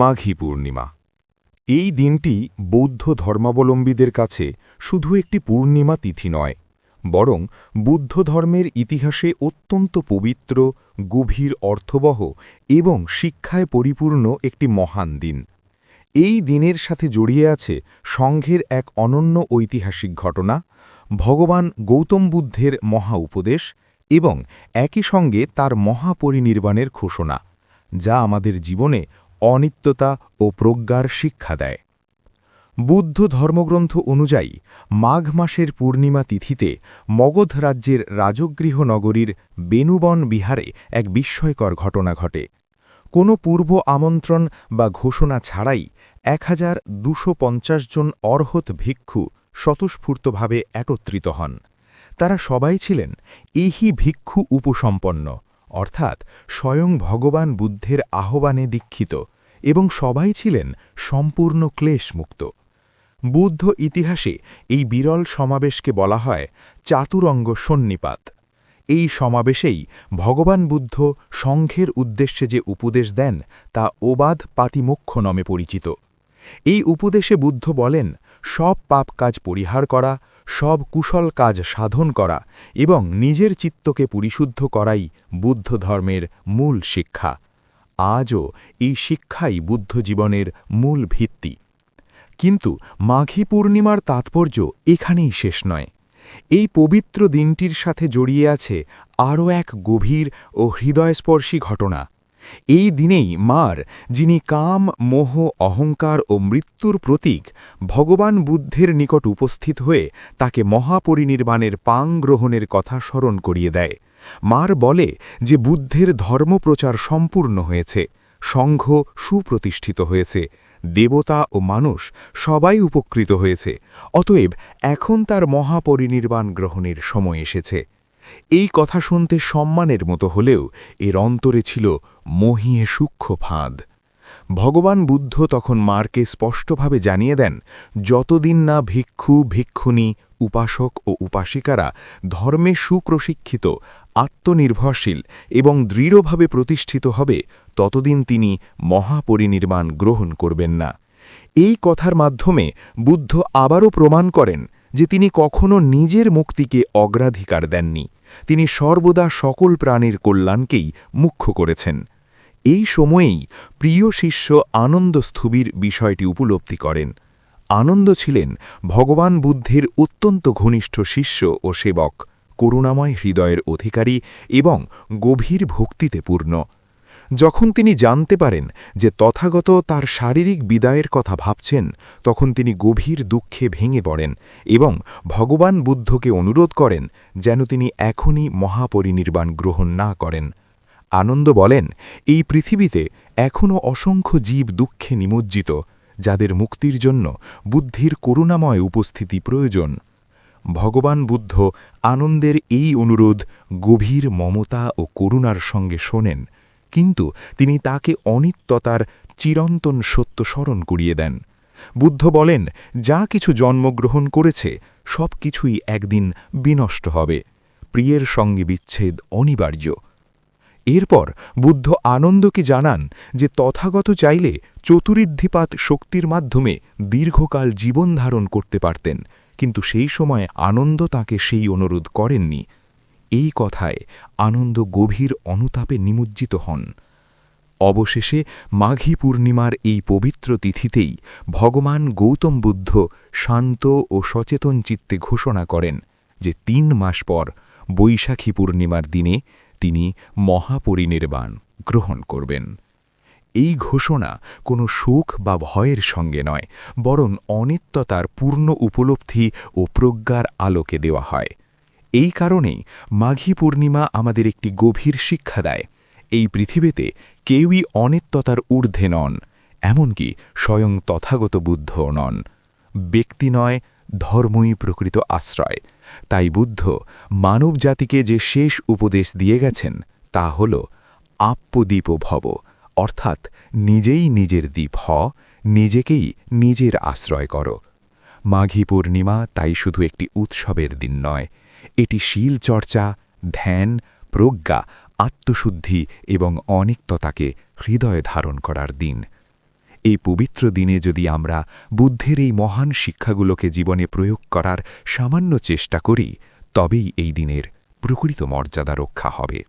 মাঘী পূর্ণিমা। এই দিনটি বৌদ্ধ ধর্মাবলম্বীদের কাছে শুধু একটি পূর্ণিমা তিথি নয়, বরং বুদ্ধ ধর্মের ইতিহাসে অত্যন্ত পবিত্র, গভীর অর্থবহ এবং শিক্ষায় পরিপূর্ণ একটি মহান দিন। এই দিনের সাথে জড়িয়ে আছে সংঘের এক অনন্য ঐতিহাসিক ঘটনা, ভগবান গৌতম বুদ্ধের মহা উপদেশ এবং একই সঙ্গে তার মহাপরিনির্বাণের ঘোষণা, যা আমাদের জীবনে অনিত্যতা ও প্রজ্ঞার শিক্ষা দেয়। বুদ্ধ ধর্মগ্রন্থ অনুযায়ী, মাঘ মাসের পূর্ণিমা তিথিতে মগধ রাজ্যের রাজগৃহ নগরীর বেনুবন বিহারে এক বিস্ময়কর ঘটনা ঘটে। কোনো পূর্ব আমন্ত্রণ বা ঘোষণা ছাড়াই এক হাজার জন অর্হত ভিক্ষু স্বতঃস্ফূর্তভাবে একত্রিত হন। তারা সবাই ছিলেন এহি ভিক্ষু উপসম্পন্ন, অর্থাৎ স্বয়ং ভগবান বুদ্ধের আহ্বানে দীক্ষিত এবং সবাই ছিলেন সম্পূর্ণ ক্লেশমুক্ত। বুদ্ধ ইতিহাসে এই বিরল সমাবেশকে বলা হয় চাতুরঙ্গ সন্নিপাত। এই সমাবেশেই ভগবান বুদ্ধ সংঘের উদ্দেশ্যে যে উপদেশ দেন, তা ওবাদ পাতিমোক্ষ নামে পরিচিত। এই উপদেশে বুদ্ধ বলেন, সব পাপ কাজ পরিহার করা, সব কুশল কাজ সাধন করা এবং নিজের চিত্তকে পরিশুদ্ধ করাই বুদ্ধ ধর্মের মূল শিক্ষা। আজও এই শিক্ষাই বুদ্ধ জীবনের মূল ভিত্তি। কিন্তু মাঘী পূর্ণিমার তাৎপর্য এখানেই শেষ নয়। এই পবিত্র দিনটির সাথে জড়িয়ে আছে আরও এক গভীর ও হৃদয়স্পর্শী ঘটনা। এই দিনেই মার, যিনি কাম, মোহ, অহংকার ও মৃত্যুর প্রতীক, ভগবান বুদ্ধের নিকট উপস্থিত হয়ে তাকে মহাপরিনির্বাণের পাং গ্রহণের কথা স্মরণ করিয়ে দেয়। মার বলে যে বুদ্ধের ধর্মপ্রচার সম্পূর্ণ হয়েছে, সংঘ সুপ্রতিষ্ঠিত হয়েছে, দেবতা ও মানুষ সবাই উপকৃত হয়েছে, অতএব এখন তার মহাপরিনির্বাণ গ্রহণের সময় এসেছে। এই কথা শুনতে সম্মানের মতো হলেও এর অন্তরে ছিল মহিয়ে সূক্ষ্ম ফাঁদ। ভগবান বুদ্ধ তখন মারকে স্পষ্টভাবে জানিয়ে দেন, যতদিন না ভিক্ষু, ভিক্ষুণী, উপাসক ও উপাসিকারা ধর্মে সুপ্রশিক্ষিত, আত্মনির্ভরশীল এবং দৃঢ়ভাবে প্রতিষ্ঠিত হবে, ততদিন তিনি মহাপরিনির্মাণ গ্রহণ করবেন না। এই কথার মাধ্যমে বুদ্ধ আবারও প্রমাণ করেন যে তিনি কখনো নিজের মুক্তিকে অগ্রাধিকার দেননি। তিনি সর্বদা সকল প্রাণীর কল্যাণকেই মুখ্য করেছেন। এই সময়েই প্রিয় শিষ্য আনন্দ স্থুবির বিষয়টি উপলব্ধি করেন। আনন্দ ছিলেন ভগবান বুদ্ধের অত্যন্ত ঘনিষ্ঠ শিষ্য ও সেবক, করুণাময় হৃদয়ের অধিকারী এবং গভীর ভক্তিতে পূর্ণ। যখন তিনি জানতে পারেন যে তথাগত তার শারীরিক বিদায়ের কথা ভাবছেন, তখন তিনি গভীর দুঃখে ভেঙে পড়েন এবং ভগবান বুদ্ধকে অনুরোধ করেন যেন তিনি এখনই মহাপরিনির্বাণ গ্রহণ না করেন। আনন্দ বলেন, এই পৃথিবীতে এখনও অসংখ্য জীব দুঃখে নিমজ্জিত, যাদের মুক্তির জন্য বুদ্ধির করুণাময় উপস্থিতি প্রয়োজন। ভগবান বুদ্ধ আনন্দের এই অনুরোধ গভীর মমতা ও করুণার সঙ্গে শোনেন। কিন্তু তিনি তাকে অনিত্যতার চিরন্তন সত্য স্মরণ করিয়ে দেন। বুদ্ধ বলেন, যা কিছু জন্মগ্রহণ করেছে, সব কিছুই একদিন বিনষ্ট হবে। প্রিয়ের সঙ্গে বিচ্ছেদ অনিবার্য। এরপর বুদ্ধ আনন্দকে জানান যে, তথাগত চাইলে চতুরিদ্ধিপাত শক্তির মাধ্যমে দীর্ঘকাল জীবন ধারণ করতে পারতেন, কিন্তু সেই সময় আনন্দ তাকে সেই অনুরোধ করেননি। এই কথায় আনন্দ গভীর অনুতাপে নিমজ্জিত হন। অবশেষে মাঘী পূর্ণিমার এই পবিত্র তিথিতেই ভগবান গৌতম বুদ্ধ শান্ত ও সচেতন চিত্তে ঘোষণা করেন যে তিন মাস পর বৈশাখী পূর্ণিমার দিনে তিনি মহাপরিনির্বাণ গ্রহণ করবেন। এই ঘোষণা কোনো সুখ বা ভয়ের সঙ্গে নয়, বরং অনিত্যতার পূর্ণ উপলব্ধি ও প্রজ্ঞার আলোকে দেওয়া হয়। এই কারণেই মাঘী পূর্ণিমা আমাদের একটি গভীর শিক্ষা দেয়। এই পৃথিবীতে কেউই অনিত্যতার ঊর্ধ্বে নন, এমনকি স্বয়ং তথাগত বুদ্ধও নন। ব্যক্তি নয়, ধর্মই প্রকৃত আশ্রয়। তাই বুদ্ধ মানবজাতিকে যে শেষ উপদেশ দিয়ে গেছেন, তা হল আপ্পদ্বীপ ভব অর্থাৎ নিজেই নিজের দ্বীপ হ নিজেকেই নিজের আশ্রয় কর। মাঘী পূর্ণিমা তাই শুধু একটি উৎসবের দিন নয়, এটি শীল চর্চা, ধ্যান, প্রজ্ঞা, আত্মশুদ্ধি এবং অনিক্ততাকে হৃদয়ে ধারণ করার দিন। এই পবিত্র দিনে যদি আমরা বুদ্ধের এই মহান শিক্ষাগুলোকে জীবনে প্রয়োগ করার সামান্য চেষ্টা করি, তবেই এই দিনের প্রকৃত মর্যাদা রক্ষা হবে।